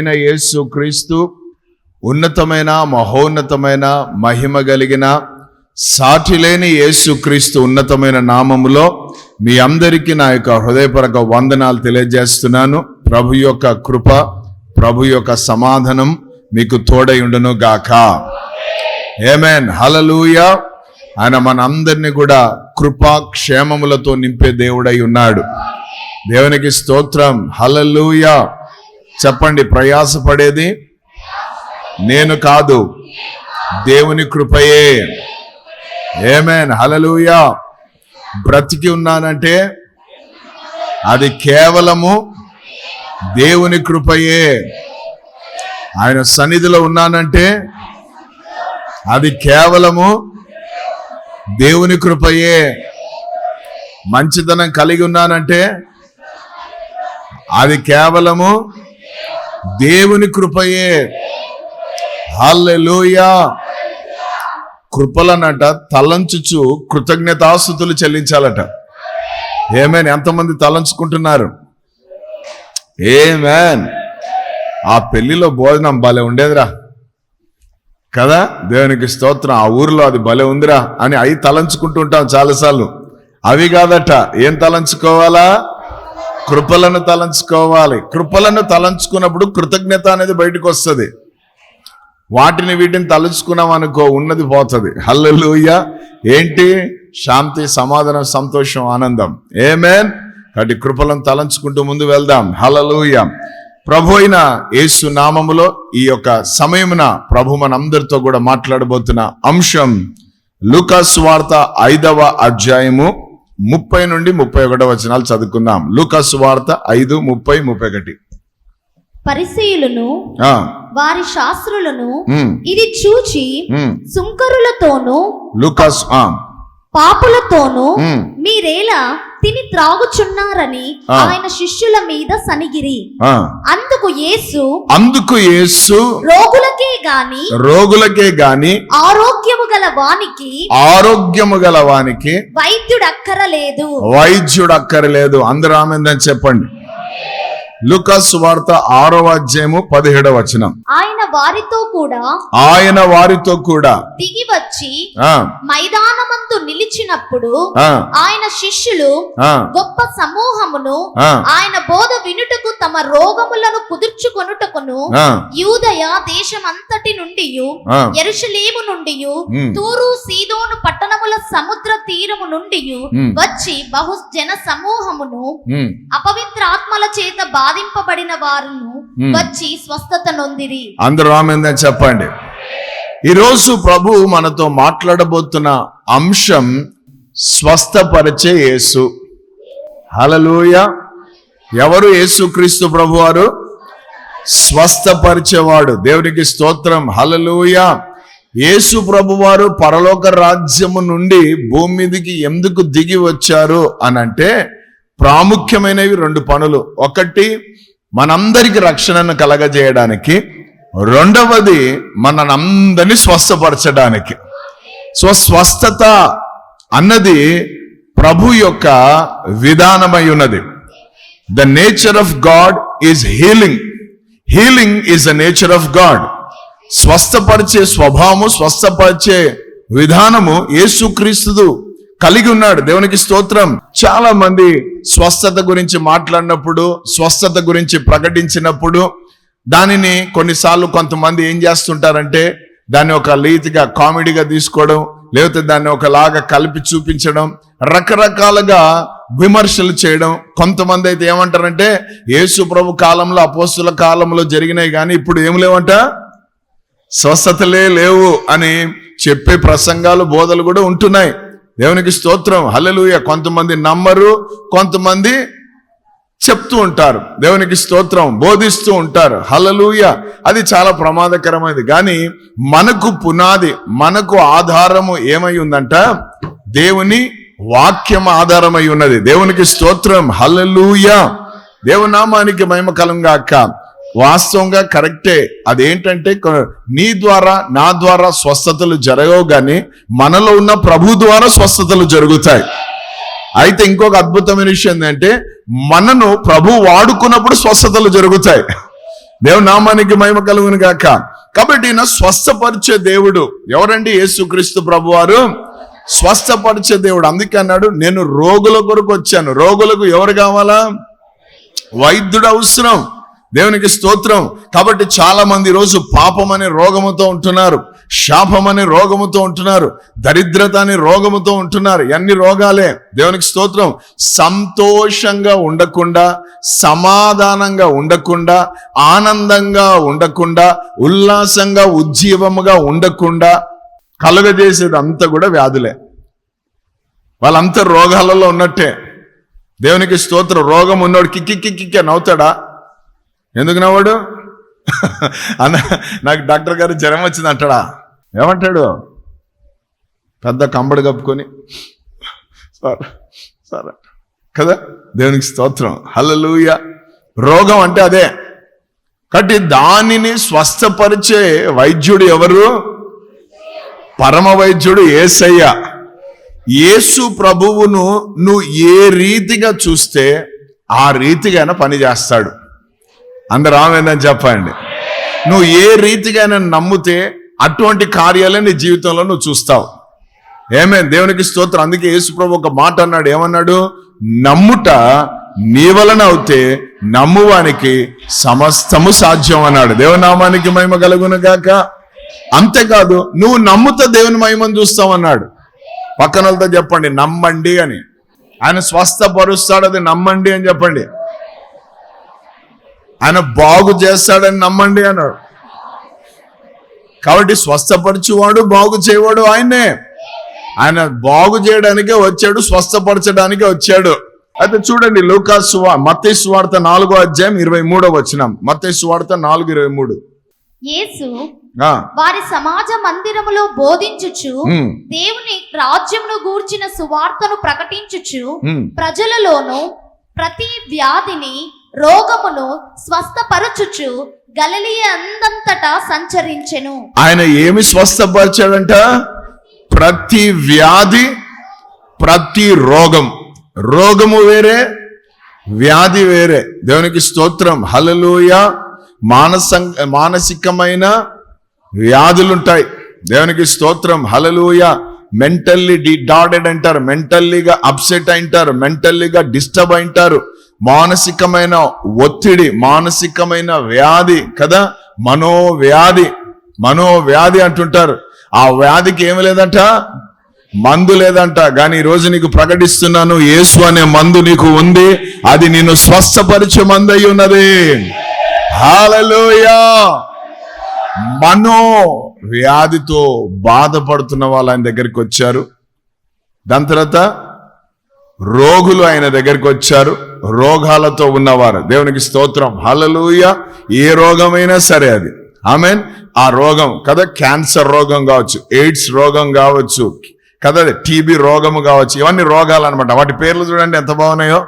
అయిన యేసు క్రీస్తు ఉన్నతమైన మహోన్నతమైన మహిమ కలిగిన సాటి లేని యేసు క్రీస్తు ఉన్నతమైన నామములో మీ అందరికీ నా యొక్క హృదయపరక వందనాలు తెలియజేస్తున్నాను. ప్రభు యొక్క కృప ప్రభు యొక్క సమాధానం మీకు తోడై ఉండను గాక. ఏమేన్ హలలుయ ఆయన మనందరినీ కూడా కృపా క్షేమములతో నింపే దేవుడై ఉన్నాడు. దేవునికి స్తోత్రం. హలలుయా చెప్పండి ప్రయాసపడేది నేను కాదు దేవుని కృపయే. ఏమేన్ హలలుయా బ్రతికి ఉన్నానంటే అది కేవలము దేవుని కృపయే. ఆయన సన్నిధిలో ఉన్నానంటే అది కేవలము దేవుని కృపయే. మంచితనం కలిగి ఉన్నానంటే అది కేవలము దేవుని కృపయే. హల్లెలూయా. కృపలనట తలంచుచు కృతజ్ఞతాస్థుతులు చెల్లించాలట. ఏమేన్ ఎంతమంది తలంచుకుంటున్నారు? ఏమేన్ ఆ పెళ్ళిలో భోజనం భలే ఉండేదిరా. కదా? దేవునికి స్తోత్రం ఆ ఊరిలో అది భలే ఉందిరా అని అవి తలంచుకుంటుంటాం చాలాసార్లు. అవి కాదట ఏం తలంచుకోవాలా? కృపలను తలంచుకోవాలి. కృపలను తలంచుకున్నప్పుడు కృతజ్ఞత అనేది బయటకు వస్తుంది. వాటిని వీటిని తలుచుకున్నాం అనుకో ఉన్నది పోతుంది. హల్లెలూయ. ఏంటి? శాంతి సమాధానం సంతోషం ఆనందం. ఏమేన్ కాబట్టి కృపలను తలంచుకుంటూ ముందు వెళ్దాం. హల్లెలూయ. ప్రభు అయిన యేసు నామములో ఈ యొక్క సమయమున ప్రభు మనందరితో కూడా మాట్లాడబోతున్న అంశం లూకాస్ వార్త ఐదవ అధ్యాయము ముప్పై నుండి ముప్పై ఒకటో వచనాలు చదువుకుందాం. లూకాస్ వార్త ఐదు ముప్పై ముప్పై ఒకటి. పరిసయులను ఆ, వారి శాస్త్రులను ఇది చూచి. సుంకరులతోనూ లూకాస్ పాపులతోనూ మీరేలా తిని త్రాగుచున్నారని. ఆయన శిష్యుల మీద సనిగిరి. అందుకు యేసు అందుకు యేసు రోగులకే గాని రోగులకే గాని ఆరోగ్యము గల వానికి ఆరోగ్యము గల వానికి వైద్యుడక్కరలేదు వైద్యుడు అక్కర్లేదు అందరూ ఆమెందని చెప్పండి లుకాస్ వార్త ఆరవ అధ్యాయము పదిహేడవ వచనం. ఆయన వారితో కూడా ఆయన వారితో కూడా. దిగి వచ్చి ఆ. మైదానమందు నిలిచినప్పుడు ఆయన శిష్యులు గొప్ప సమూహమును ఆయన బోధ వినుటకు తమ రోగములను కుదుర్చుకొనుటకును యూదయ దేశమంతటి నుండి. ఎరుషలేము నుండి. తూరు సీదోను పట్టణముల సముద్ర తీరము నుండి. వచ్చి బహు జన సమూహమును ఉమ్, అపవిత్ర ఆత్మల చేత బాధింపబడిన వారును ఉమ్. వచ్చి స్వస్థత నొందిరి. అందరూ ఆమెందని చెప్పండి. ఈరోజు ప్రభు మనతో మాట్లాడబోతున్న అంశం స్వస్థపరిచే యేసు. హలలుయ ఎవరు యేసు క్రీస్తు ప్రభు వారు స్వస్థపరిచేవాడు. దేవునికి స్తోత్రం. హలలుయ యేసు ప్రభు వారు పరలోక రాజ్యము నుండి భూమి మీదకి ఎందుకు దిగి వచ్చారు అని అంటే ప్రాముఖ్యమైనవి రెండు పనులు. ఒకటి మనందరికి రక్షణను కలగజేయడానికి. రెండవది మనందరినీ స్వస్థపరచడానికి. సో స్వస్థత అన్నది ప్రభు యొక్క విధానమై ఉన్నది. The nature of God is healing healing is the nature of God స్వస్థపరిచే స్వభావము స్వస్థపరిచే విధానము యేసుక్రీస్తుదు. కలిగి ఉన్నాడు. దేవునికి స్తోత్రం. చాలా మంది స్వస్థత గురించి మాట్లాడినప్పుడు స్వస్థత గురించి ప్రకటించినప్పుడు దానిని కొన్నిసార్లు కొంతమంది ఏం చేస్తుంటారంటే దాన్ని ఒక లీతిగా కామెడీగా తీసుకోవడం లేకపోతే దాన్ని ఒకలాగా కలిపి చూపించడం రకరకాలుగా విమర్శలు చేయడం. కొంతమంది అయితే ఏమంటారంటే యేసు ప్రభు కాలంలో అపోస్తుల కాలంలో జరిగినాయి కానీ ఇప్పుడు ఏం లేవంట? స్వస్థతలే లేవు అని చెప్పే ప్రసంగాలు బోధలు కూడా ఉంటున్నాయి. దేవునికి స్తోత్రం. హల్లెలూయ. కొంతమంది నమ్మరు కొంతమంది చెప్తూ ఉంటారు. దేవునికి స్తోత్రం. బోధిస్తూ ఉంటారు. హలలుయ అది చాలా ప్రమాదకరమైనది. కానీ మనకు పునాది మనకు ఆధారము ఏమై ఉందంట? దేవుని వాక్యం ఆధారమై ఉన్నది. దేవునికి స్తోత్రం. హలలుయ దేవునామానికి మహిమ అక్క. వాస్తవంగా కరెక్టే. అదేంటంటే నీ ద్వారా నా ద్వారా స్వస్థతలు జరగవు కానీ మనలో ఉన్న ప్రభు ద్వారా స్వస్థతలు జరుగుతాయి. అయితే ఇంకొక అద్భుతమైన విషయం ఏంటంటే మనను ప్రభు వాడుకున్నప్పుడు స్వస్థతలు జరుగుతాయి. దేవు నామానికి మహిమ కలుగును గాక. కాబట్టి ఈయన స్వస్థపరిచే దేవుడు. ఎవరండి? యేసుక్రీస్తు ప్రభువారు. స్వస్థపరిచే దేవుడు. అందుకే అన్నాడు నేను రోగుల కొరకు వచ్చాను. రోగులకు ఎవరు కావాలా? వైద్యుడు అవసరం. దేవునికి స్తోత్రం. కాబట్టి చాలా మంది రోజు పాపం అనే రోగముతో ఉంటున్నారు. శాపం అనే రోగముతో ఉంటున్నారు. దరిద్రత అనే రోగముతో ఉంటున్నారు. ఎన్ని రోగాలే. దేవునికి స్తోత్రం. సంతోషంగా ఉండకుండా సమాధానంగా ఉండకుండా ఆనందంగా ఉండకుండా ఉల్లాసంగా ఉజ్జీవముగా ఉండకుండా కలుగజేసేది అంతా కూడా వ్యాధులే. వాళ్ళంతా రోగాలలో ఉన్నట్టే. దేవునికి స్తోత్రం. రోగం ఉన్నోడు కిక్కి కిక్కి నవ్వుతాడా? ఎందుకు నవ్వాడు? అన్న నాకు డాక్టర్ గారు జ్వరం వచ్చింది అంటాడా ఏమంటాడు? పెద్ద కంబడి కప్పుకొని సార్ సార్ కదా? దేవునికి స్తోత్రం. హలలుయ రోగం అంటే అదే. కాబట్టి దానిని స్వస్థపరిచే వైద్యుడు ఎవరు? పరమ వైద్యుడు ఏసయ్య. యేసు ప్రభువును నువ్వు ఏ రీతిగా చూస్తే ఆ రీతిగానే పని చేస్తాడు. అందరు ఆమెనని చెప్పండి. నువ్వు ఏ రీతిగానే నమ్మితే అటువంటి కార్యాలే నీ జీవితంలో నువ్వు చూస్తావు. ఏమే? దేవునికి స్తోత్రం. అందుకే యేసుప్రభు ఒక మాట అన్నాడు. ఏమన్నాడు? నమ్ముట నీ వలన అవుతే నమ్మువానికి సమస్తము సాధ్యం అన్నాడు. దేవనామానికి మహిమ కలుగును గాక. అంతేకాదు నువ్వు నమ్ముతా దేవుని మహిమను చూస్తావన్నాడు పక్కన వాళ్ళతో చెప్పండి నమ్మండి అని. ఆయన స్వస్థపరుస్తాడు అది నమ్మండి అని చెప్పండి. ఆయన బాగు చేస్తాడని నమ్మండి అన్నాడు. కాబట్టి స్వస్థపరచువాడు బాగు చేయవాడు ఆయనే. ఆయన బాగు చేయడానికే వచ్చాడు స్వస్థపరచడానికే వచ్చాడు. అయితే చూడండి లూకా సువా మత్తయి సువార్త నాలుగో అధ్యాయం ఇరవై మూడో వచ్చినాం మత్తయి సువార్త నాలుగు ఇరవై మూడు. యేసు వారి సమాజ మందిరములో బోధించుచు దేవుని రాజ్యమును గూర్చిన సువార్తను ప్రకటించుచు. ప్రజలలోను ప్రతి వ్యాధిని రోగమును స్వస్థపరచుచు గలలియ అందంతటా సంచరించెను. ఆయన ఏమి స్వస్థపరిచాడంట? ప్రతి వ్యాధి ప్రతి రోగం. రోగము వేరే వ్యాధి వేరే. దేవునికి స్తోత్రం. హలలోయ మానస మానసికమైన వ్యాధులుంటాయి. దేవునికి స్తోత్రం. హలలోయ మెంటల్లీ డిడార్డెడ్ అంటారు. మెంటల్లీగా అప్సెట్ అయింటారు. మెంటల్లీగా డిస్టర్బ్ అయింటారు. మానసికమైన ఒత్తిడి మానసికమైన వ్యాధి కదా? మనోవ్యాధి. మనోవ్యాధి అంటుంటారు. ఆ వ్యాధికి ఏమి లేదంట? మందు లేదంట. కానీ ఈ రోజు నీకు ప్రకటిస్తున్నాను యేసు అనే మందు నీకు ఉంది. అది నిన్ను స్వస్థపరిచే మందు అయి ఉన్నది. హల్లెలూయా! మనో వ్యాధితో బాధపడుతున్న వాళ్ళు ఆయన దగ్గరికి వచ్చారు. దాని తర్వాత రోగులు ఆయన దగ్గరికి వచ్చారు. రోగాలతో ఉన్నవారు. దేవునికి స్తోత్రం. హలలుయ ఏ రోగమైనా సరే అది. ఆమెన్. ఆ రోగం కదా క్యాన్సర్ రోగం కావచ్చు ఎయిడ్స్ రోగం కావచ్చు కదా టీబీ రోగము కావచ్చు ఇవన్నీ రోగాలు అనమాట వాటి పేర్లు చూడండి ఎంత బాగున్నాయో.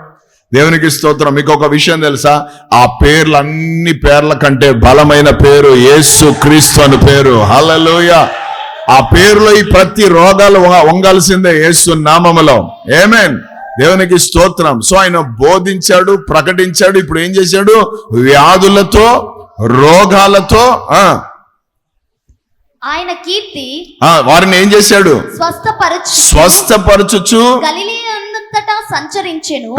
దేవునికి స్తోత్రం. మీకు ఒక విషయం తెలుసా? ఆ పేర్లు అన్ని పేర్ల కంటే బలమైన పేరు యేసు క్రీస్తు అని పేరు. హలలోయ ఆ పేరులో ఈ ప్రతి రోగాలు వంగ- వంగాల్సిందే యేసు నామములో. ఏమేన్ దేవునికి స్తోత్రం. సో ఆయన బోధించాడు ప్రకటించాడు ఇప్పుడు ఏం చేశాడు? వ్యాధులతో రోగాలతో ఆయన కీర్తి వారిని ఏం చేశాడు? స్వస్థపరచు స్వస్థపరచుచు సంచరించెను.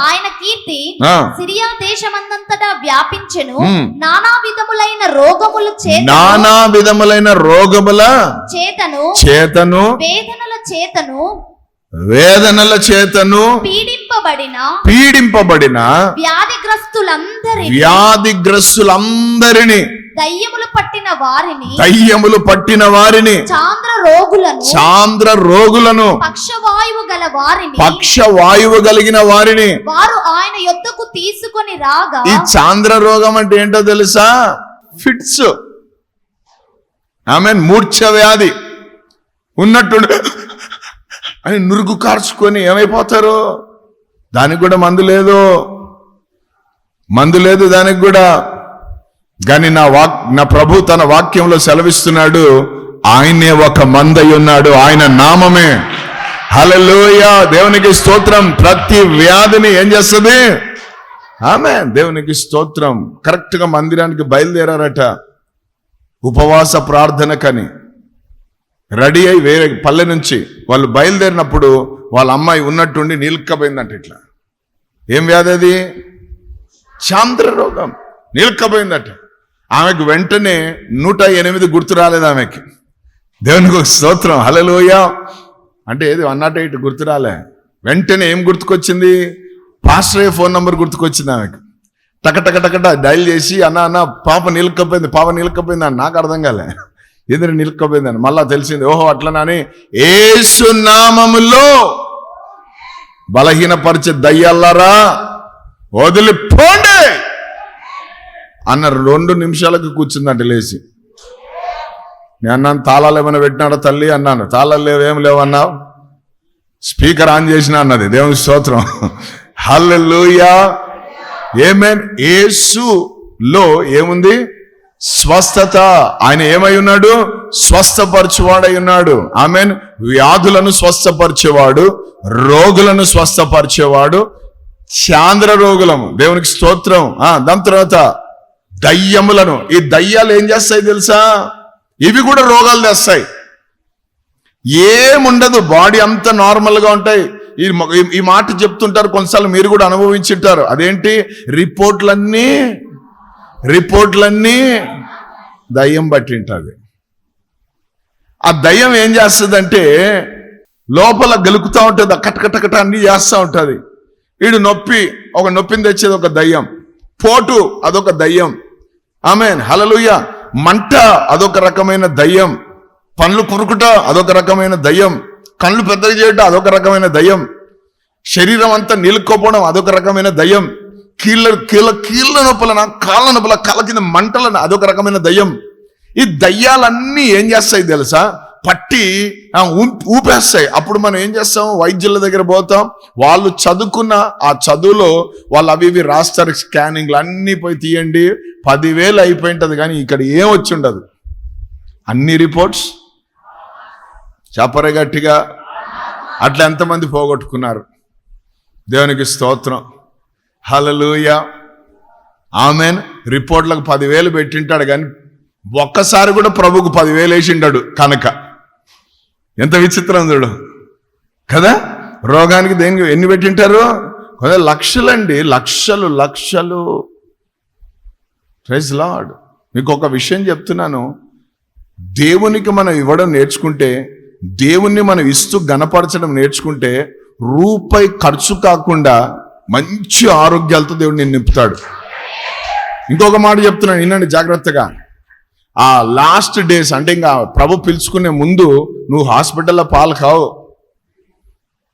ఆయన కీర్తి. సిరియా దేశమందంతటా వ్యాపించెను. నానా విధములైన రోగముల చేత నానా విధములైన రోగముల చేతను. చేతను. వేదనల చేతను. వేదనల చేతను పీడింపబడిన పీడింపబడిన వ్యాధిగ్రస్తులందరి వ్యాధిగ్రస్తులందరినీ దయ్యములు పట్టిన వారిని దయ్యములు పట్టిన వారిని చాంద్ర రోగులను చాంద్ర రోగులను పక్షవాయువు గల వారిని పక్ష వాయువు కలిగిన వారిని వారు ఆయన యొద్దకు తీసుకొని రాగా ఈ చాంద్ర రోగం అంటే ఏంటో తెలుసా? ఫిట్స్. ఆమె మూర్ఛ వ్యాధి. ఉన్నట్టు అని నురుగు కార్చుకొని ఏమైపోతారు? దానికి కూడా మందు లేదు. మందు లేదు దానికి కూడా. కానీ నా వాక్ నా ప్రభు తన వాక్యంలో సెలవిస్తున్నాడు ఆయనే ఒక మందై ఉన్నాడు ఆయన నామమే. హలలోయ దేవునికి స్తోత్రం. ప్రతి వ్యాధిని ఏం చేస్తుంది? ఆమె దేవునికి స్తోత్రం. కరెక్ట్గా మందిరానికి బయలుదేరారట. ఉపవాస ప్రార్థన కని. రెడీ అయి వేరే పల్లె నుంచి వాళ్ళు బయలుదేరినప్పుడు వాళ్ళ అమ్మాయి ఉన్నట్టుండి నీల్కపోయిందంట ఇట్లా. ఏం వ్యాధి అది? చాంద్ర రోగం. నీల్కపోయిందట ఆమెకు వెంటనే నూట ఎనిమిది గుర్తు రాలేదు ఆమెకి. దేవునికి ఒక స్తోత్రం. హలలోయ అంటే ఏది వన్ నాట్ ఎయిట్ గుర్తు రాలే. వెంటనే ఏం గుర్తుకొచ్చింది? పాస్టర్ ఫోన్ నంబర్ గుర్తుకొచ్చింది ఆమెకు. టక టక టకట డైల్ చేసి అన్న అన్న పాప నిలకపోయింది పాప నిలకపోయింది అని నాకు అర్థం కాలే. ఎదురు నిలకపోయింది మళ్ళా తెలిసింది ఓహో అట్లనని ఏసు నామములో బలహీనపరిచే దయ్యాలరా వదిలిపోండి అన్న రెండు నిమిషాలకు కూర్చుందంట లేచి. నేను అన్నాను తాళాలు ఏమైనా పెట్టినాడా తల్లి అన్నాను. తాళాలు లేవు ఏం లేవన్నావు స్పీకర్ ఆన్ చేసిన అన్నది దేవుని స్తోత్రం. హల్లెలూయా. ఏమేన్ ఏసులో ఏముంది? స్వస్థత. ఆయన ఏమై ఉన్నాడు? స్వస్థపరచువాడై ఉన్నాడు. ఆమెన్. వ్యాధులను స్వస్థపరిచేవాడు రోగులను స్వస్థపరిచేవాడు చాంద్ర రోగులము. దేవునికి స్తోత్రం. ఆ దాని తర్వాత దయ్యములను. ఈ దయ్యాలు ఏం చేస్తాయి తెలుసా? ఇవి కూడా రోగాలు తెస్తాయి. ఏముండదు. బాడీ అంతా నార్మల్గా ఉంటాయి. ఈ ఈ- ఈ మాట చెప్తుంటారు. కొన్నిసార్లు మీరు కూడా అనుభవించుంటారు. అదేంటి? రిపోర్ట్లన్నీ రిపోర్ట్లన్నీ దయ్యం బట్టి ఉంటుంది ఆ దయ్యం ఏం చేస్తుందంటే లోపల గెలుకుతా ఉంటుంది కటకటకట అన్ని చేస్తూ ఉంటుంది. వీడు నొప్పి ఒక నొప్పిని తెచ్చేది ఒక దయ్యం. పోటు అదొక దయ్యం. ఆమె హలలుయ మంట అదొక రకమైన దయ్యం. పండ్లు కురుకుట అదొక రకమైన దయ్యం. కళ్ళు పెద్దగా చేయటం అదొక రకమైన దయ్యం. శరీరం అంతా నిలుక్కోపోవడం అదొక రకమైన దయ్యం. కీళ్ళ కీళ్ళ కీళ్ళ నొప్పులన కాళ్ళ నొప్పుల కళ్ళ కింద మంటలన అదొక రకమైన దయ్యం. ఈ దయ్యాలన్నీ ఏం చేస్తాయి తెలుసా? పట్టి ఊ- ఊపేస్తాయి. అప్పుడు మనం ఏం చేస్తాం? వైద్యుల దగ్గర పోతాం. వాళ్ళు చదువుకున్న ఆ చదువులో వాళ్ళు అవి ఇవి రాస్తారు స్కానింగ్లు అన్నీ పోయి తీయండి. పదివేలు అయిపోయింటది కానీ ఇక్కడ ఏం వచ్చి ఉండదు. అన్ని రిపోర్ట్స్. చెప్పరే గట్టిగా. అట్లా ఎంతమంది పోగొట్టుకున్నారు? దేవునికి స్తోత్రం. హలలుయ ఆమెన్. రిపోర్ట్లకు పదివేలు పెట్టింటాడు కానీ ఒక్కసారి కూడా ప్రభుకు పదివేలు వేసిండాడు కనుక. ఎంత విచిత్రం చూడు. కదా? రోగానికి దేనికి ఎన్ని పెట్టింటారు? కొంత లక్షలండి. లక్షలు లక్షలు. ప్రైజ్ లాడ్ మీకు ఒక విషయం చెప్తున్నాను. దేవునికి మనం ఇవ్వడం నేర్చుకుంటే దేవుణ్ణి మనం ఇస్తూ గనపరచడం నేర్చుకుంటే రూపాయి ఖర్చు కాకుండా మంచి ఆరోగ్యాలతో దేవుడు నేను నింపుతాడు. ఇంకొక మాట చెప్తున్నాను వినండి జాగ్రత్తగా. ఆ లాస్ట్ డేస్ అంటే ఇంకా ప్రభు పిలుచుకునే ముందు నువ్వు హాస్పిటల్లో పాలు కావు.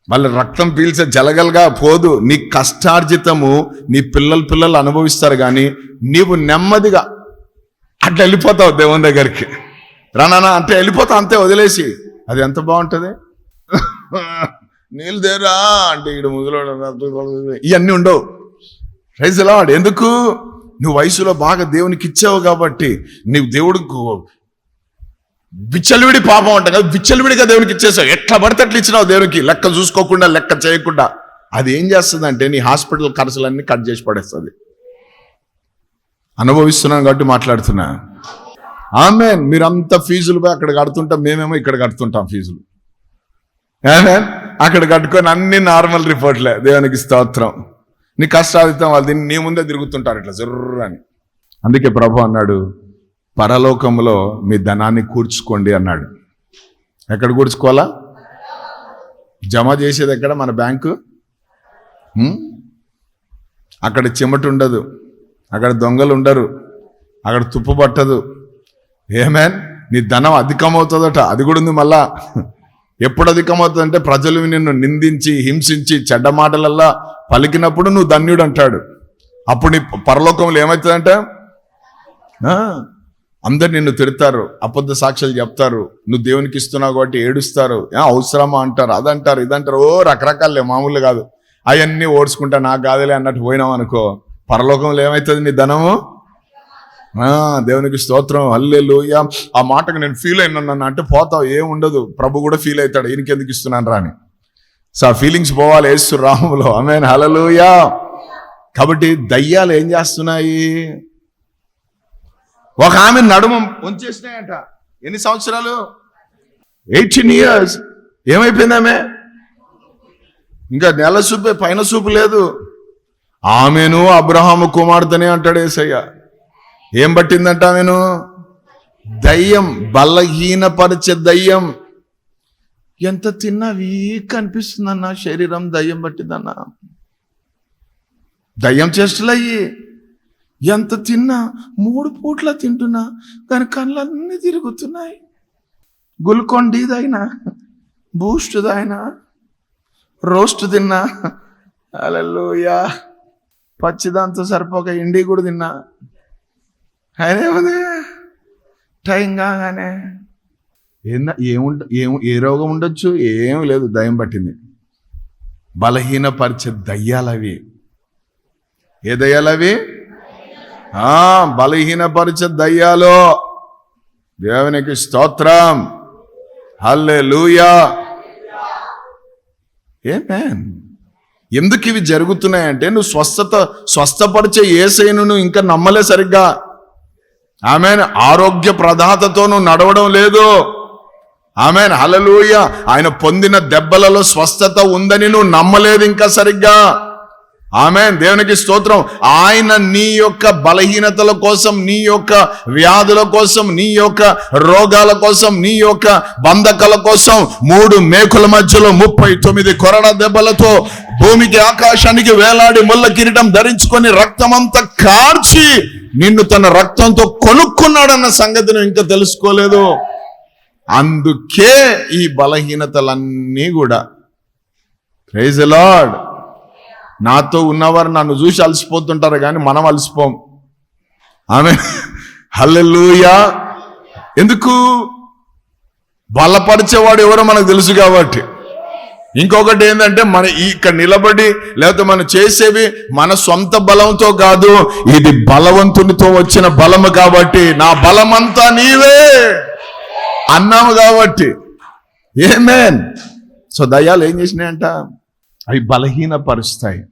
మళ్ళీ రక్తం పీల్చే జలగలగా పోదు. నీ కష్టార్జితము నీ పిల్లలు పిల్లలు అనుభవిస్తారు కానీ నీవు నెమ్మదిగా అట్లా వెళ్ళిపోతావు దేవుని దగ్గరికి. రానా అంటే వెళ్ళిపోతావు అంతే వదిలేసి. అది ఎంత బాగుంటుంది? నీళ్ళు దేరా అంటే ఇక్కడ ముదులో ఇవన్నీ ఉండవు. రైజ్ లాడ్ ఎందుకు? నువ్వు వయసులో బాగా దేవునికి ఇచ్చావు కాబట్టి నీవు దేవుడికి విచ్చలవిడి పాపం అంట కదా విచ్చలవిడిగా దేవునికి ఇచ్చేసావు. ఎట్లా పడితే అట్లా ఇచ్చినావు దేవునికి? లెక్క చూసుకోకుండా లెక్క చేయకుండా. అది ఏం చేస్తుందంటే నీ హాస్పిటల్ ఖర్చులన్నీ కట్ చేసి పడేస్తుంది. అనుభవిస్తున్నాను కాబట్టి మాట్లాడుతున్నా. ఆమె మీరంతా ఫీజులు పోయి అక్కడ కడుతుంటాం మేమేమో ఇక్కడ కడుతుంటాం ఫీజులు. ఆమేన్? అక్కడ కట్టుకొని అన్ని నార్మల్ రిపోర్ట్లే. దేవునికి స్తోత్రం. నీ కష్టాదితం వాళ్ళు దీన్ని నీ ముందే తిరుగుతుంటారు ఇట్లా జర్రు అని. అందుకే ప్రభు అన్నాడు పరలోకంలో మీ ధనాన్ని కూర్చుకోండి అన్నాడు. ఎక్కడ కూర్చుకోవాలా? జమ చేసేది ఎక్కడ? మన బ్యాంకు? అక్కడ చెమట ఉండదు. అక్కడ దొంగలు ఉండరు. అక్కడ తుప్పు పట్టదు. ఏమేన్? నీ ధనం అధికమవుతుందట. అది కూడా ఉంది మళ్ళా. ఎప్పుడు అధికమవుతుందంటే ప్రజలు నిన్ను నిందించి హింసించి చెడ్డ మాటలల్లా పలికినప్పుడు నువ్వు ధన్యుడు అంటాడు. అప్పుడు నీ పరలోకంలో ఏమవుతుందంట? అందరు నిన్ను తిడతారు అబద్ధ సాక్ష్యాలు చెప్తారు నువ్వు దేవునికి ఇస్తున్నావు కాబట్టి ఏడుస్తారు. అవసరమా అంటారు అదంటారు ఇదంటారు. ఓ రకరకాలే మామూలు కాదు. అవన్నీ ఓడ్చుకుంటా నాకు కాదులే అన్నట్టు పోయినావు అనుకో పరలోకంలో ఏమవుతుంది నీ ధనము? దేవునికి స్తోత్రం హల్లెలూయ. ఆ మాటకు నేను ఫీల్ అయినా నన్ను. అంటే పోతావు ఏం ఉండదు. ప్రభు కూడా ఫీల్ అవుతాడు. ఈయనకి ఎందుకు ఇస్తున్నాను రాని? సో ఆ ఫీలింగ్స్ పోవాలి ఏసు రాములో ఆమెన్ హలలుయా కాబట్టి దయ్యాలు ఏం చేస్తున్నాయి? ఒక ఆమె నడుమ ఉంచేసినాయంట ఎన్ని సంవత్సరాలు? Eighteen years. ఏమైపోయింది ఆమె? ఇంకా నెల చూపే పైన చూపు లేదు. ఆమెను అబ్రహాము కుమార్తెనే అంటాడు ఏసయ్య. ఏం పట్టిందంట నేను దయ్యం బలహీనపరిచే దయ్యం. ఎంత తిన్నా వీక్ అనిపిస్తుందన్న శరీరం దయ్యం పట్టిందన్న. దయ్యం చేష్టలయ్యి. ఎంత తిన్నా మూడు పూట్ల తింటున్నా దాని కళ్ళన్నీ తిరుగుతున్నాయి. గుల్కొండి దాయినా బూస్ట్ దాయినా రోస్ట్ తిన్నా. అలెలుయా పచ్చిదాంతో సరిపోక ఇండి కూడా తిన్నా. ఆయన టైం కాగానే. ఏంద ఏముంట ఏం ఏ రోగం ఉండొచ్చు? ఏం లేదు దయం పట్టింది. బలహీనపరిచే దయ్యాలవి. ఏ దయ్యాలవి? బలహీనపరిచే దయ్యాలు. దేవునికి స్తోత్రం. హల్లే లూయా ఏమేన్ ఎందుకు ఇవి జరుగుతున్నాయంటే నువ్వు స్వస్థత స్వస్థపరిచే ఏసైను నువ్వు ఇంకా నమ్మలే సరిగ్గా. ఆమె ఆరోగ్య ప్రదాతతోనూ నడవడం లేదు. ఆమె హలలుయ ఆయన పొందిన దెబ్బలలో స్వస్థత ఉందని నువ్వు నమ్మలేదు ఇంకా సరిగ్గా. ఆమె దేవునికి స్తోత్రం. ఆయన నీ యొక్క బలహీనతల కోసం నీ యొక్క వ్యాధుల కోసం నీ యొక్క రోగాల కోసం నీ యొక్క బంధకాల కోసం మూడు మేకుల మధ్యలో ముప్పై తొమ్మిది కొరడ దెబ్బలతో భూమికి ఆకాశానికి వేలాడి ముళ్ళ కిరీటం ధరించుకొని రక్తమంతా కార్చి నిన్ను తన రక్తంతో కొనుక్కున్నాడన్న సంగతి నువ్వు ఇంకా తెలుసుకోలేదు. అందుకే ఈ బలహీనతలన్నీ కూడా. ప్రైజ్ లార్డ్ నాతో ఉన్నవారు నన్ను చూసి అలసిపోతుంటారు కానీ మనం అలసిపోం. ఆమె హల్లెలూయా ఎందుకు? బలపరిచేవాడు ఎవరో మనకు తెలుసు కాబట్టి. ఇంకొకటి ఏంటంటే మన ఇక్కడ నిలబడి లేకపోతే మనం చేసేవి మన సొంత బలంతో కాదు. ఇది బలవంతునితో వచ్చిన బలము కాబట్టి నా బలమంతా నీవే అన్నాము కాబట్టి. ఏమేన్ సో దయ్యాలు ఏం చేసినాయంట? అవి బలహీనపరుస్తాయి.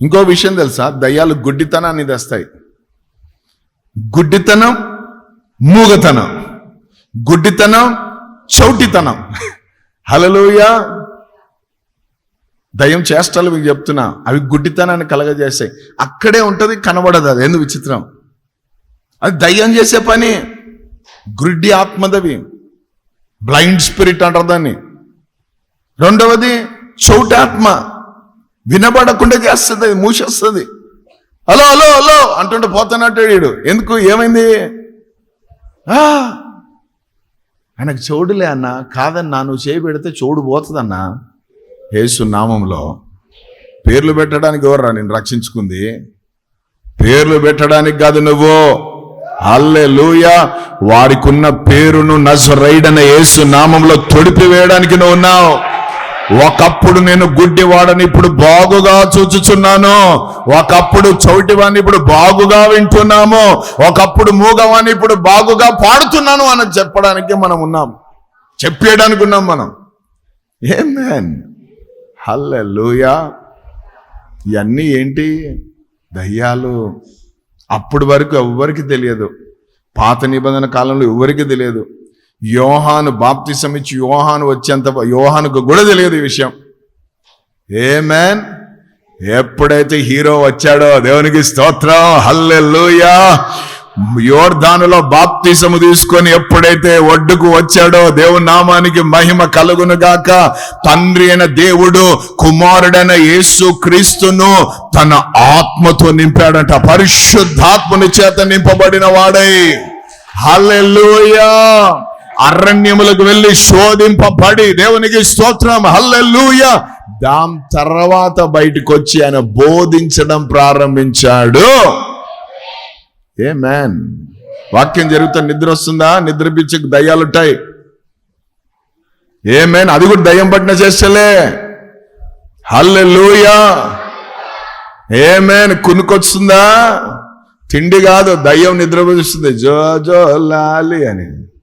ఇంకో విషయం తెలుసా? దయ్యాలు గుడ్డితనాన్ని తెస్తాయి. గుడ్డితనం మూగతనం. గుడ్డితనం చౌటితనం. హలలోయ దయ్యం చేష్టలు మీకు చెప్తున్నా. అవి గుడ్డితనాన్ని కలగజేస్తాయి. అక్కడే ఉంటుంది కనబడదు అది. ఎందుకు విచిత్రం? అది దయ్యం చేసే పని. గుడ్డి ఆత్మదవి. బ్లైండ్ స్పిరిట్ అంటారు దాన్ని. రెండవది చౌటాత్మ. వినబడకుండా చేస్తుంది అది మూసేస్తుంది. హలో హలో హలో అంటుంటే పోతానంటాడు ఎందుకు? ఏమైంది? ఆయనకు చోడులే అన్న కాదన్నా నువ్వు చేయబెడితే పెడితే పోతుందన్నా. యేసు నామంలో పేర్లు పెట్టడానికి ఎవర్రా నేను రక్షించుకుంది? పేర్లు పెట్టడానికి కాదు నువ్వు. అల్లే లూయ వారికి ఉన్న పేరును నజరైడన యేసు నామంలో తొడిపి వేయడానికి నువ్వు ఉన్నావు. ఒకప్పుడు నేను గుడ్డివాడని ఇప్పుడు బాగుగా చూచుచున్నాను. ఒకప్పుడు చౌటివాణి ఇప్పుడు బాగుగా వింటున్నాము. ఒకప్పుడు మూగవాణి ఇప్పుడు బాగుగా పాడుతున్నాను అని చెప్పడానికి మనం ఉన్నాం. చెప్పేయడానికి ఉన్నాం మనం. ఏమేన్ హల్లెలూయా ఇవన్నీ ఏంటి? దయ్యాలు. అప్పటి వరకు ఎవ్వరికి తెలియదు. పాత నిబంధన కాలంలో ఎవరికి తెలియదు. యోహాను బాప్తిసం ఇచ్చి యోహాను వచ్చేంత యోహానుకు కూడా తెలియదు ఈ విషయం. ఏ మ్యాన్ ఎప్పుడైతే హీరో వచ్చాడో దేవునికి స్తోత్రం. హల్లెల్లుయా యోర్ధానులో బాప్తిసము తీసుకొని ఎప్పుడైతే ఒడ్డుకు వచ్చాడో దేవుని నామానికి మహిమ కలుగును గాక. తండ్రి అయిన దేవుడు కుమారుడైన యేసు క్రీస్తును తన ఆత్మతో నింపాడంట. పరిశుద్ధాత్మని చేత నింపబడిన వాడై. హల్లెలూయా. అరణ్యములకు వెళ్ళి శోధింపబడి దేవునికి స్తోత్రం. హల్లెలూయ. దాని తర్వాత బయటకు వచ్చి ఆయన బోధించడం ప్రారంభించాడు. ఏ మ్యాన్ వాక్యం జరుగుతా నిద్ర వస్తుందా? నిద్ర పిచ్చి దయ్యాలుంటాయి. ఏ మ్యాన్ అది కూడా దయ్యం పట్టిన చేస్తలే హల్లెలూయా. ఏ మ్యాన్ కునుకొస్తుందా? తిండి కాదు దయ్యం నిద్రపోతుంది జో జో లాలి అని.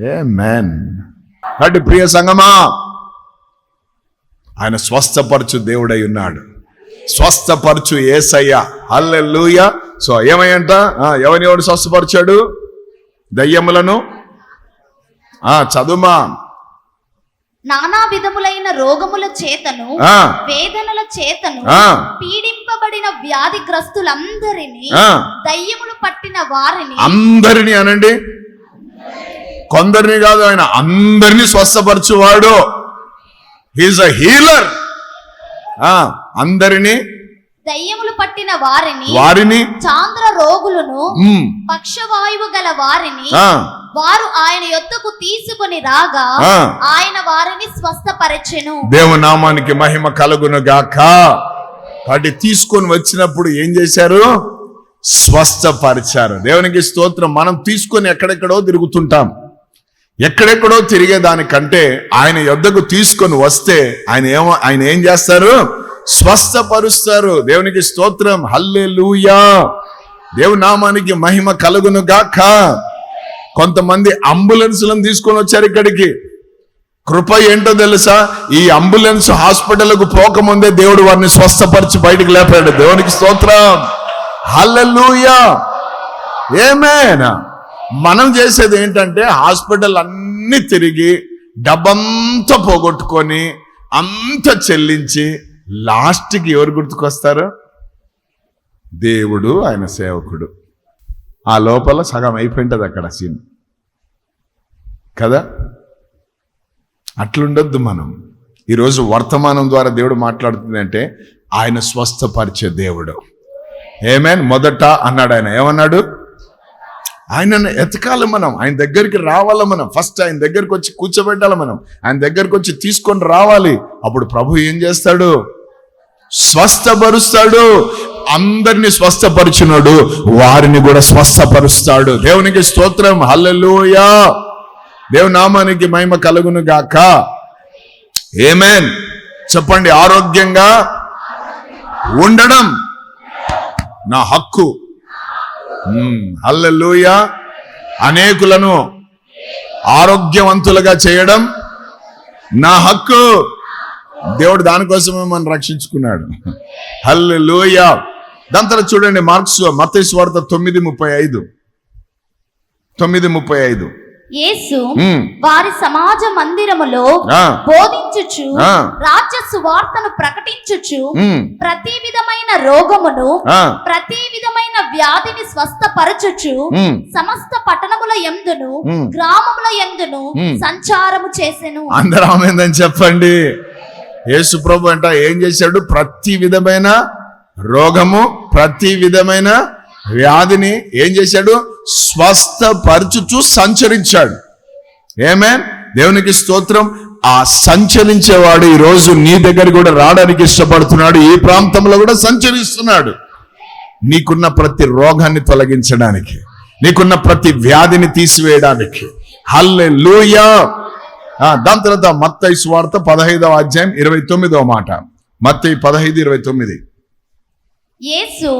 ఏ మ్యాన్ అటు ప్రియ సంగమా ఆయన స్వస్థపరచు దేవుడై ఉన్నాడు. స్వస్థపరచు ఏసయ్య. హల్లెలూయ. సో ఏమయ్యంట? ఆ, ఎవరిని ఎవడు స్వస్థపరిచాడు? దయ్యములను? ఆ చదుమా నానా విధములైన రోగముల చేతను ఆ, వేదనల చేతను పీడింపబడిన వ్యాధిగ్రస్తులందరినీ ఆ. దయ్యములు పట్టిన వారిని అందరిని అనండి. కొందరిని కాదు ఆయన అందరినీ స్వస్థపరచువాడు. హీజ్ అ హీలర్ అందరినీ దయ్యములు పట్టిన వారిని వారిని చాంద్ర రోగులను పక్షవాయువు గల వారిని వారు ఆయన యొద్దకు తీసుకొని రాగా. ఆయన వారిని స్వస్థపరచెను. దేవుని నామానికి మహిమ కలుగును గాక. వాటి తీసుకొని వచ్చినప్పుడు ఏం చేశారు? స్వస్థపరిచారు. దేవునికి స్తోత్రం. మనం తీసుకొని ఎక్కడెక్కడో తిరుగుతుంటాం. ఎక్కడెక్కడో తిరిగే దానికంటే ఆయన యొద్దకు తీసుకొని వస్తే ఆయన ఏమో ఆయన ఏం చేస్తారు? స్వస్థపరుస్తారు. దేవునికి స్తోత్రం. హల్లే లూయా నామానికి మహిమ కలుగును గాక కొంతమంది అంబులెన్స్లను తీసుకొని వచ్చారు ఇక్కడికి. కృప ఏంటో తెలుసా? ఈ అంబులెన్స్ హాస్పిటల్కు పోకముందే దేవుడు వారిని స్వస్థపరిచి బయటికి లేపాడు. దేవునికి స్తోత్రం. హల్లెలూయా. ఏమేనా? మనం చేసేది ఏంటంటే హాస్పిటల్ అన్నీ తిరిగి డబ్బంతా పోగొట్టుకొని అంత చెల్లించి లాస్ట్కి ఎవరు గుర్తుకొస్తారు? దేవుడు ఆయన సేవకుడు. ఆ లోపల సగం అయిపోయింటుంది అక్కడ సీన్. కదా? అట్లుండొద్దు మనం. ఈరోజు వర్తమానం ద్వారా దేవుడు మాట్లాడుతుందంటే ఆయన స్వస్థపరిచే దేవుడు. ఏమేన్ మొదట అన్నాడు ఆయన. ఏమన్నాడు? ఆయనను ఎతకాలి మనం. ఆయన దగ్గరికి రావాలి మనం. ఫస్ట్ ఆయన దగ్గరికి వచ్చి కూర్చోబెట్టాలి మనం. ఆయన దగ్గరికి వచ్చి తీసుకొని రావాలి. అప్పుడు ప్రభు ఏం చేస్తాడు? స్వస్థపరుస్తాడు. అందరినీ స్వస్థపరుచున్నాడు వారిని కూడా స్వస్థపరుస్తాడు. దేవునికి స్తోత్రం. హల్లెలూయా. దేవునామానికి మహిమ కలుగును గాక. ఏమేన్ చెప్పండి ఆరోగ్యంగా ఉండడం నా హక్కు. హల్లెలూయా. అనేకులను ఆరోగ్యవంతులుగా చేయడం నా హక్కు. దేవుడు దానికోసమే మనం రక్షించుకున్నాడు. హల్లెలూయా. దాని తర్వాత చూడండి మార్క్స్ మతేశ్వార్త తొమ్మిది ముప్పై ఐదు. తొమ్మిది ముప్పై ఐదు. యేసు వారి సమాజ మందిరములో బోధించుచు. రాజ్య సువార్తను ప్రకటించుచు ప్రతి విధమైన రోగమును ప్రతి విధమైన వ్యాధిని స్వస్థపరచుచు. సమస్త పట్టణముల ఎందును. గ్రామముల ఎందును. సంచారము చేసెను అందరూ ఆమెందని చెప్పండి యేసు ప్రభు అంట ఏం చేశాడు ప్రతి విధమైన రోగము ప్రతి విధమైన వ్యాధిని ఏం చేశాడు స్వస్థపరచుచు సంచరించాడు. ఏమే దేవునికి స్తోత్రం. ఆ సంచరించేవాడు ఈరోజు నీ దగ్గర కూడా రావడానికి ఇష్టపడుతున్నాడు. ఈ ప్రాంతంలో కూడా సంచరిస్తున్నాడు. నీకున్న ప్రతి రోగాన్ని తొలగించడానికి నీకున్న ప్రతి వ్యాధిని తీసివేయడానికి. హల్లే లూయా దాని తర్వాత మత్తై సువార్త పదహైదవ అధ్యాయం ఇరవై తొమ్మిదవ మాట. మత్తయి పదహైదు ఇరవై తొమ్మిది. యేసు.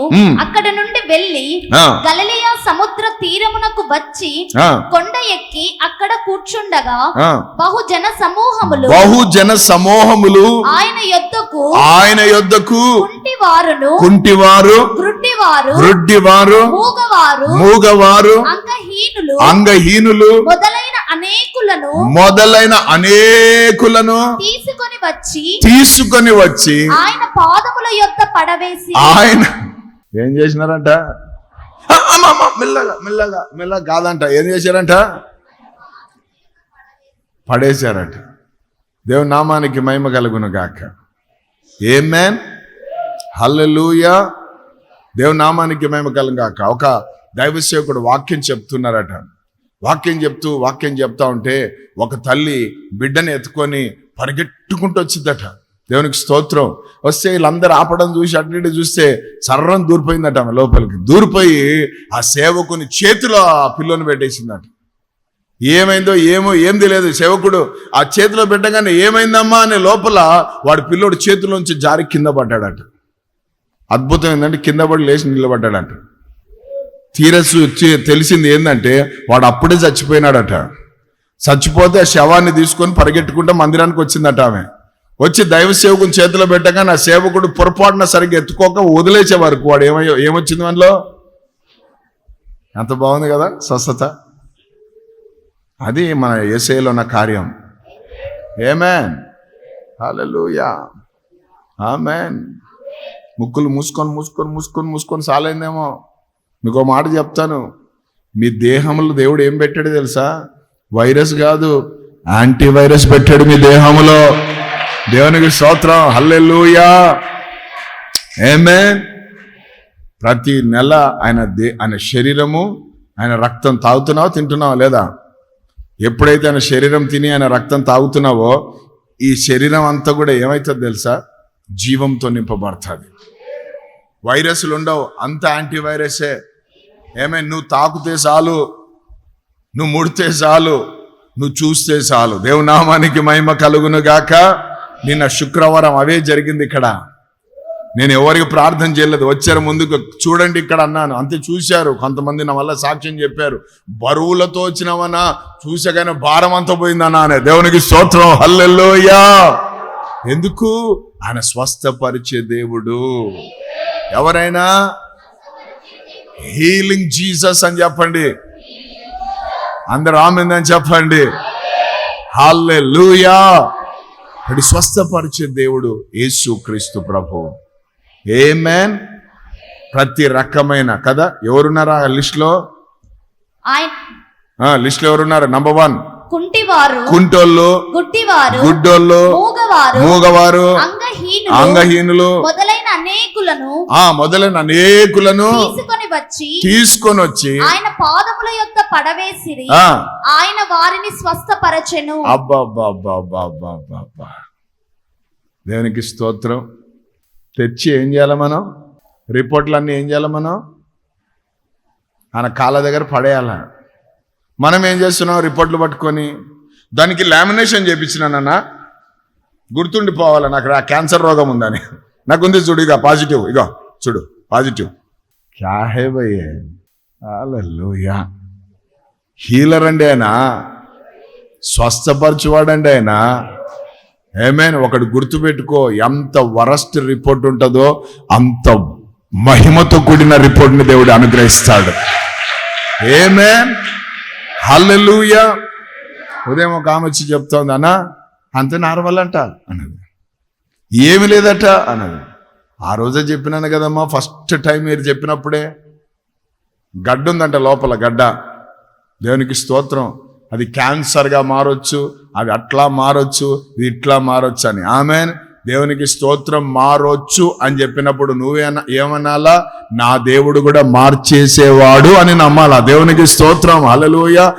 అక్కడ నుండి వెళ్ళి ఆ. గలిలియా సముద్ర తీరమునకు వచ్చి కొండ ఎక్కి అక్కడ కూర్చుండగా. బహుజన సమూహములు బహుజన సమూహములు ఆయన యొద్దకు ఆయన యొద్దకు కుంటివారును కుంటివారు గ్రుడ్డివారు గ్రుడ్డివారు మూగవారు మూగవారు అంగహీనులు అంగహీనులు మొదలైన అనేకులను మొదలైన అనేకులను తీసుకొని వచ్చి తీసుకొని వచ్చి ఆయన పాదముల యొద్ద పడవేసి. ఆయన. ఏం చేసినారంట? మెల్లగా మెల్లగా మెల్లగా కాదంట. ఏం చేశారంట? పడేశారంట. దేవుని నామానికి మహిమ కలుగును గాక. ఏమేన్ హల్లెలూయా దేవుని నామానికి మహిమ కలుగు గాక. ఒక దైవ సేవకుడు వాక్యం చెప్తున్నారట. వాక్యం చెప్తూ వాక్యం చెప్తా ఉంటే ఒక తల్లి బిడ్డని ఎత్తుకొని పరిగెట్టుకుంటూ వచ్చిందట. దేవునికి స్తోత్రం. వస్తే వీళ్ళందరూ ఆపడం చూసి అటు ఇటు చూస్తే సర్రం దూరిపోయిందట ఆమె లోపలికి. దూరిపోయి ఆ సేవకుని చేతిలో ఆ పిల్లని పెట్టేసిందట. ఏమైందో ఏమో ఏం తెలియదు సేవకుడు ఆ చేతిలో పెట్టగానే ఏమైందమ్మా అనే లోపల వాడి పిల్లోడు చేతిలోంచి జారి కింద పడ్డాడట. అద్భుతం ఏంటంటే కింద పడి లేచి నిలబడ్డాడట. తీరసు తెలిసింది ఏంటంటే వాడు అప్పుడే చచ్చిపోయినాడట. చచ్చిపోతే ఆ శవాన్ని తీసుకొని పరిగెట్టుకుంటే మందిరానికి వచ్చిందట ఆమె. వచ్చి దైవ సేవకుని చేతిలో పెట్టగా నా సేవకుడు పొరపాటున సరిగ్గా ఎత్తుకోక వదిలేసే వరకు వాడు. ఏమయ్యో ఏమొచ్చింది మనలో? ఎంత బాగుంది కదా స్వస్థత. అది మన ఏసైలో ఉన్న కార్యం. ఏమేన్ హలలుయా ఆమెన్ ముక్కులు మూసుకొని మూసుకొని మూసుకొని మూసుకొని సాలైందేమో? మీకు మాట చెప్తాను. మీ దేహంలో దేవుడు ఏం పెట్టాడు తెలుసా? వైరస్ కాదు యాంటీ వైరస్ పెట్టాడు మీ దేహంలో దేవునికి స్తోత్రం. హల్లెలూయా. ఏమేన్ ప్రతి నెల ఆయన దే ఆయన శరీరము ఆయన రక్తం తాగుతున్నావా తింటున్నావా లేదా? ఎప్పుడైతే ఆయన శరీరం తిని ఆయన రక్తం తాగుతున్నావో ఈ శరీరం అంతా కూడా ఏమవుతుంది తెలుసా? జీవంతో నింపబడుతుంది. వైరస్లు ఉండవు. అంత యాంటీవైరసే. ఏమే నువ్వు తాకుతే చాలు. నువ్వు ముడితే చాలు. నువ్వు చూస్తే చాలు. దేవునామానికి మహిమ కలుగును గాక. నిన్న శుక్రవారం అవే జరిగింది ఇక్కడ. నేను ఎవరికి ప్రార్థన చేయలేదు. వచ్చారు ముందుకు. చూడండి ఇక్కడ అన్నాను. అంతే చూశారు. కొంతమంది నా వల్ల సాక్ష్యం చెప్పారు. బరువులతో వచ్చినవనా చూసగానే భారం అంతా పోయిందన్నా అనే. దేవునికి స్తోత్రం. హల్లెల్లోయా ఎందుకు? ఆయన స్వస్థపరిచే దేవుడు. ఎవరైనా? హీలింగ్ జీసస్ అని చెప్పండి. అందరు ఆమెందని చెప్పండి. హల్లెలూయా. అది స్వస్థపరిచే దేవుడు యేసు క్రీస్తు ప్రభు. ఏమేన్ ప్రతి రకమైన కదా ఎవరున్నారా ఆ లిస్ట్లో? లిస్ట్లో ఎవరున్నారు? నంబర్ వన్ కుంటివారు కుంటోళ్ళు గుడ్డివారు గుడ్డోళ్ళు మూగవారు మూగవారు అంగహీనులు అంగహీనులు మొదలైన అనేకులను ఆ మొదలైన అనేకులను తీసుకొని వచ్చి తీసుకొని వచ్చి ఆయన పాదముల యొక్క పడవేసిరి ఆయన వారిని స్వస్థపరచెను. అబ్బా దేవునికి స్తోత్రం. తెచ్చి ఏం చేయాలి మనం? రిపోర్ట్లు అన్నీ ఏం చేయాలి మనం? ఆయన కాళ్ళ దగ్గర పడేయాల. మనం ఏం చేస్తున్నాం? రిపోర్ట్లు పట్టుకొని దానికి లామినేషన్ చేపించినానన్నా గుర్తుండిపోవాలి? నాకు ఆ క్యాన్సర్ రోగం ఉందని. నాకు ఉంది చూడు ఇక పాజిటివ్ ఇగో చూడు పాజిటివ్ క్యా హే భయ్యే? హీలర్ అండి ఆయన. స్వస్థపరచువాడండి ఆయన. ఏమేన్ ఒకటి గుర్తుపెట్టుకో ఎంత వరస్ట్ రిపోర్ట్ ఉంటుందో అంత మహిమతో కూడిన రిపోర్ట్ని దేవుడు అనుగ్రహిస్తాడు. Amen hallelujah. ఉదయం ఒక ఆమె వచ్చి చెప్తోంది అన్న అంత నార్మల్ అంట అన్నది. ఏమి లేదట అన్నది. ఆ రోజే చెప్పినాను కదమ్మా ఫస్ట్ టైం మీరు చెప్పినప్పుడే. గడ్డ ఉందంట లోపల గడ్డ. దేవునికి స్తోత్రం. అది క్యాన్సర్గా మారొచ్చు అది అట్లా మారొచ్చు ఇది ఇట్లా మారొచ్చు అని. ఆమె దేవునికి స్తోత్రం మారొచ్చు అని చెప్పినప్పుడు నువ్వే ఏమనాలా? నా దేవుడు కూడా మార్చేసేవాడు అని నమ్మాలా? దేవునికి స్తోత్రం. హల్లెలూయా.